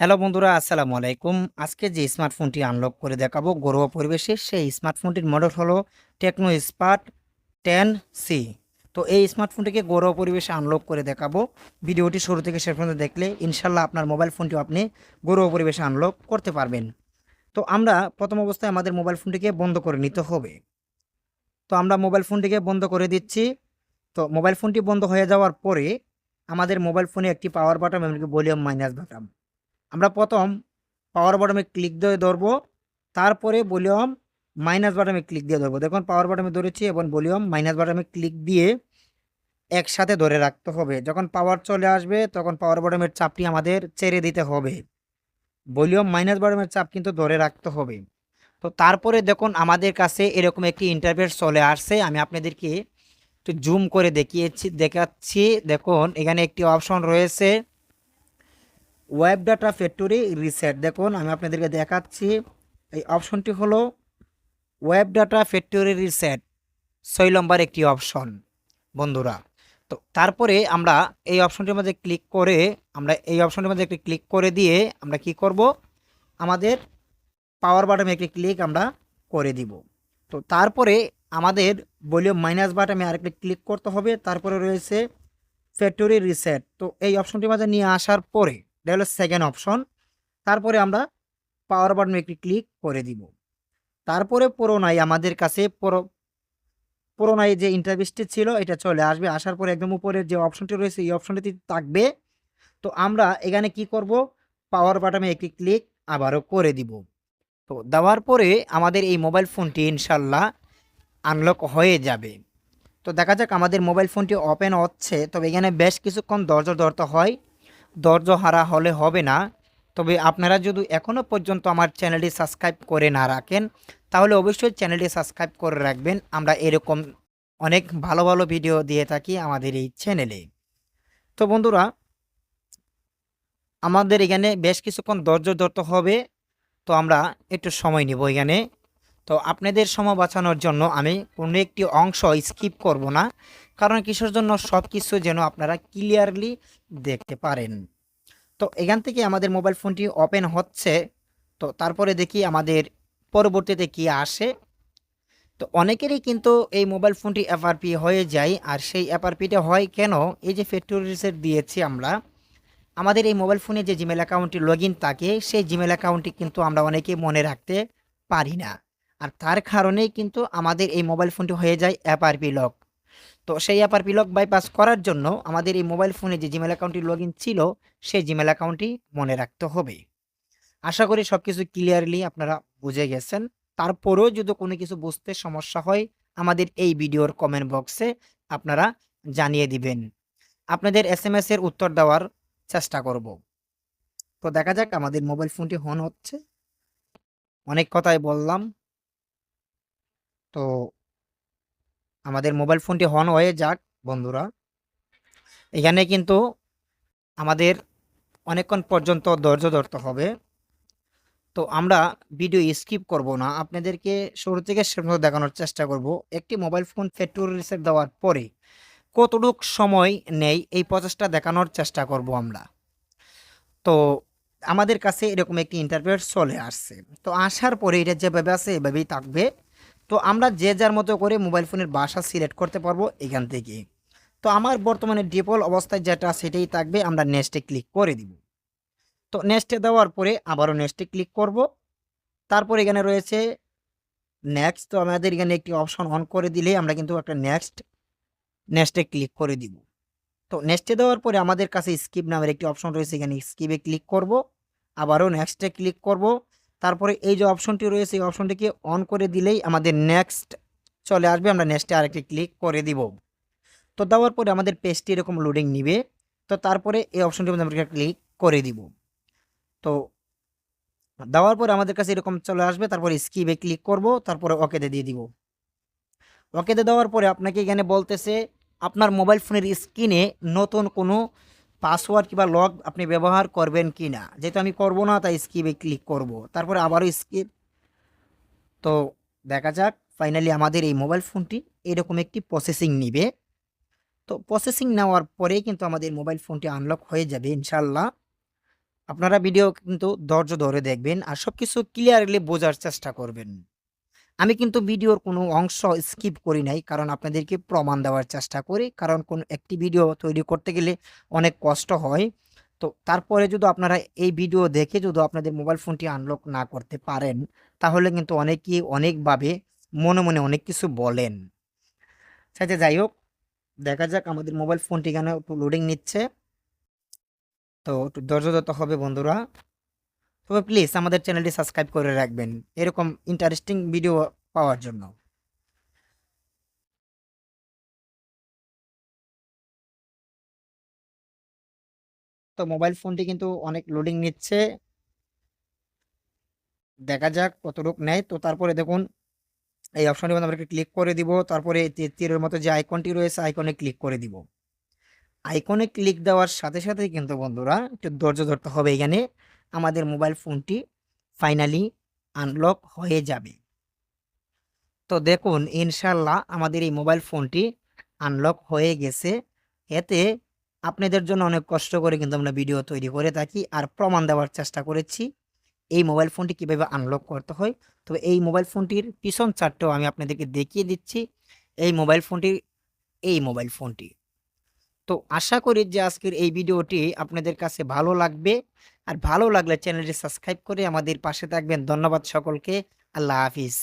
Hello বন্ধুরা, আসসালামু আলাইকুম। আজকে যে স্মার্টফোনটি আনলক করে দেখাবো ঘরোয়া পরিবেশে, সেই স্মার্টফোনটির মডেল হলো টেকনো স্পার্ট টেন সি। তো এই স্মার্টফোনটিকে ঘরোয়া পরিবেশে আনলক করে দেখাবো। ভিডিওটি শুরু থেকে শেষ পর্যন্ত দেখলে ইনশাল্লাহ আপনার মোবাইল ফোনটি আপনি ঘরোয়া পরিবেশে আনলক করতে পারবেন। তো আমরা প্রথম অবস্থায় আমাদের মোবাইল ফোনটিকে বন্ধ করে নিতে হবে। তো আমরা মোবাইল ফোনটিকে বন্ধ করে দিচ্ছি। তো মোবাইল ফোনটি বন্ধ হয়ে যাওয়ার পরে আমাদের মোবাইল ফোনে একটি পাওয়ার বাটন এমনকি ভলিউম মাইনাস বাটন। আমরা প্রথম পাওয়ার বটমে ক্লিক দিয়ে ধরবো, তারপরে ভলিউম মাইনাস বাটমে ক্লিক দিয়ে ধরবো। দেখুন পাওয়ার বাটমে ধরেছি এবং ভলিউম মাইনাস বাটমে ক্লিক দিয়ে একসাথে ধরে রাখতে হবে। যখন পাওয়ার চলে আসবে, তখন পাওয়ার বাটমের চাপটি আমাদের ছেড়ে দিতে হবে। ভলিউম মাইনাস বাটমের চাপ কিন্তু ধরে রাখতে হবে। তো তারপরে দেখুন, আমাদের কাছে এরকম একটি ইন্টারফেস চলে আসছে। আমি আপনাদেরকে একটু জুম করে দেখিয়েছি, দেখাচ্ছি। দেখুন, এখানে একটি অপশন রয়েছে। ওয়েব ডাটা ফ্যাক্টরি রিসেট দেখুন, আমি আপনাদেরকে দেখাচ্ছি, এই অপশনটি হলো ওয়েব ডাটা ফ্যাক্টরি রিসেট ছয় নম্বর একটি অপশন বন্ধুরা। তো তারপরে আমরা এই অপশনটির মধ্যে ক্লিক করে, আমরা এই অপশনটির মধ্যে একটি ক্লিক করে দিয়ে আমরা কি করব? আমাদের পাওয়ার বাটনে একটি ক্লিক আমরা করে দিব। তো তারপরে আমাদের ভলিউম মাইনাস বাটনে আরেকটি ক্লিক করতে হবে। তারপরে রয়েছে ফ্যাক্টরি রিসেট তো এই অপশনটির মাঝে নিয়ে আসার পরে এটা হলো সেকেন্ড অপশন তারপরে আমরা পাওয়ার বাটনে একটি ক্লিক করে দিব। তারপরে পুরোনায় আমাদের কাছে পুরো পুরোনাই যে ইন্টারভিউসটি ছিল, এটা চলে আসবে। আসার পরে একদম উপরে যে অপশনটি রয়েছে, এই অপশনটি থাকবে। তো আমরা এখানে কি করব? পাওয়ার বাটনে একটি ক্লিক আবারও করে দিব। তো দেওয়ার পরে আমাদের এই মোবাইল ফোনটি ইনশাল্লাহ আনলক হয়ে যাবে। তো দেখা যাক আমাদের মোবাইল ফোনটি ওপেন হচ্ছে। তবে এখানে বেশ কিছুক্ষণ দরজা ধরতে হয়। ধৈর্য হারা হলে হবে না। তবে আপনারা যদি এখনও পর্যন্ত আমার চ্যানেলটি সাবস্ক্রাইব করে না রাখেন, তাহলে অবশ্যই চ্যানেলটি সাবস্ক্রাইব করে রাখবেন। আমরা এরকম অনেক ভালো ভালো ভিডিও দিয়ে থাকি আমাদের এই চ্যানেলে। তো বন্ধুরা, আমাদের এখানে বেশ কিছুক্ষণ ধৈর্য ধরতে হবে। তো আমরা একটু সময় নিব এখানে। তো আপনাদের সময় বাঁচানোর জন্য আমি কোনো একটি অংশ স্কিপ করব না, কারণ কিসের জন্য সব কিছু যেন আপনারা ক্লিয়ারলি দেখতে পারেন। তো এখান থেকে আমাদের মোবাইল ফোনটি ওপেন হচ্ছে। তো তারপরে দেখি আমাদের পরবর্তীতে কি আসে। তো অনেকেরই কিন্তু এই মোবাইল ফোনটি এফআরপি হয়ে যায়, আর সেই এফআরপিটা হয় কেন? এই যে ফ্যাক্টরি রিসেট দিয়েছি আমরা। আমাদের এই মোবাইল ফোনে যে জিমেল অ্যাকাউন্টটি লগ ইন থাকে, সেই জিমেল অ্যাকাউন্টটি কিন্তু আমরা অনেকে মনে রাখতে পারি না। আর তার কারণেই কিন্তু আমাদের এই মোবাইল ফোনটি হয়ে যায় অ্যাপআরপি লক তো সেই অ্যাপআরপি লক বাইপাস করার জন্য আমাদের এই মোবাইল ফোনে যে জিমেল অ্যাকাউন্টটি লগ ছিল, সেই জিমেল অ্যাকাউন্টটি মনে রাখতে হবে। আশা করি সব কিছু ক্লিয়ারলি আপনারা বুঝে গেছেন। তারপরেও যদি কোনো কিছু বুঝতে সমস্যা হয়, আমাদের এই ভিডিওর কমেন্ট বক্সে আপনারা জানিয়ে দিবেন। আপনাদের এস এম এর উত্তর দেওয়ার চেষ্টা করব। তো দেখা যাক আমাদের মোবাইল ফোনটি হন হচ্ছে। অনেক কথাই বললাম। তো আমাদের মোবাইল ফোনটি হন হয়ে যাক, বন্ধুরা। এখানে কিন্তু আমাদের অনেকক্ষণ পর্যন্ত ধৈর্য ধরতে হবে। তো আমরা ভিডিও স্কিপ করব না। আপনাদেরকে শুরু থেকে শেষ দেখানোর চেষ্টা করব। একটি মোবাইল ফোন ফ্যাক্টরি রিসেট দেওয়ার পরে কতটুক সময় নেই এই প্রচেষ্টা দেখানোর চেষ্টা করব আমরা। তো আমাদের কাছে এরকম একটি ইন্টারভিউ চলে আসছে। তো আসার পরে এটা যেভাবে আছে, এভাবেই থাকবে। তো আমরা যে যার মতো করে মোবাইল ফোনের বাসা সিলেক্ট করতে পারব এখান থেকে। তো আমার বর্তমানে ডিফল্ট অবস্থায় যেটা সেটাই থাকবে, আমরা নেক্সটে ক্লিক করে দিব। তো নেক্সটে দেওয়ার পরে আবারও নেক্সটে ক্লিক করব। তারপর এখানে রয়েছে নেক্সট তো আমাদের এখানে একটি অপশন অন করে দিলে আমরা কিন্তু একটা নেক্সট নেক্সটে ক্লিক করে দিব। তো নেক্সটে দেওয়ার পরে আমাদের কাছে স্কিপ নামের একটি অপশন রয়েছে, এখানে স্কিপে ক্লিক করব। আবারও নেক্সটে ক্লিক করব। তারপরে এই যে অপশনটি রয়েছে, এই অপশনটিকে অন করে দিলেই আমাদের নেক্সট চলে আসবে। আমরা নেক্সটে আরেকটি ক্লিক করে দিব। তো দেওয়ার পরে আমাদের পেজটি এরকম লোডিং নিবে। তো তারপরে এই অপশনটির মধ্যে আমরা ক্লিক করে দিব। তো দেওয়ার পরে আমাদের কাছে এরকম চলে আসবে। তারপরে স্কিপে ক্লিক করব। তারপরে ওকেতে দিয়ে দিব। ওকেতে দেওয়ার পরে আপনাকে এখানে বলতেছে, আপনার মোবাইল ফোনের স্ক্রিনে নতুন কোনো পাসওয়ার্ড কিংবা লগ আপনি ব্যবহার করবেন কি না যেহেতু আমি করব না, তাই স্কিপে ক্লিক করব। তারপরে আবারও স্কিপ তো দেখা যাক ফাইনালি আমাদের এই মোবাইল ফোনটি এরকম একটি প্রসেসিং নিবে। তো প্রসেসিং নেওয়ার পরেই কিন্তু আমাদের মোবাইল ফোনটি আনলক হয়ে যাবে ইনশাল্লাহ আপনারা ভিডিও কিন্তু ধৈর্য ধরে দেখবেন আর সব কিছু ক্লিয়ারলি বোঝার চেষ্টা করবেন। আমি কিন্তু ভিডিওর কোনো অংশ স্কিপ করি নাই, কারণ আপনাদেরকে প্রমাণ দেওয়ার চেষ্টা করি। কারণ কোন একটি ভিডিও তৈরি করতে গেলে অনেক কষ্ট হয়। তো তারপরে যদি আপনারা এই ভিডিও দেখে যদি আপনাদের মোবাইল ফোনটি আনলক না করতে পারেন, তাহলে কিন্তু অনেকেই অনেকভাবে মনে মনে অনেক কিছু বলেন। সাথে যাই হোক, দেখা যাক আমাদের মোবাইল ফোনটি কেন একটু লোডিং নিচ্ছে। তো একটু ধৈর্য হবে বন্ধুরা। তবে প্লিজ আমাদের চ্যানেলটি সাবস্ক্রাইব করে রাখবেন। এরকম ইন্টারেস্টিং ভিডিও পাওয়ার জন্য। তো মোবাইল ফোনটি কিন্তু অনেক লোডিং নিচ্ছে। দেখা যাক কতটুক নেয়। তো তারপরে দেখুন, এই অপশনটি আমরা ক্লিক করে দিব। তারপরে তীরের মতো যে আইকনটি রয়েছে আইকনে ক্লিক করে দিব। আইকনে ক্লিক দেওয়ার সাথে সাথেই কিন্তু বন্ধুরা, একটু ধৈর্য ধরতে হবে এখানে। আমাদের মোবাইল ফোনটি ফাইনালি আনলক হয়ে যাবে। তো দেখুন ইনশাল্লাহ আমাদের এই মোবাইল ফোনটি আনলক হয়ে গেছে। এতে আপনাদের জন্য অনেক কষ্ট করে কিন্তু আমরা ভিডিও তৈরি করে থাকি আর প্রমাণ দেওয়ার চেষ্টা করেছি এই মোবাইল ফোনটি কীভাবে আনলক করতে হয়। তো এই মোবাইল ফোনটির পিছন চারটাও আমি আপনাদেরকে দেখিয়ে দিচ্ছি। এই মোবাইল ফোনটির, এই মোবাইল ফোনটি। তো আশা করি যে আজকের এই ভিডিওটি আপনাদের কাছে ভালো লাগবে। আর ভালো লাগলে চ্যানেলটি সাবস্ক্রাইব করে আমাদের পাশে থাকবেন। ধন্যবাদ সকলকে। আল্লাহ হাফিজ।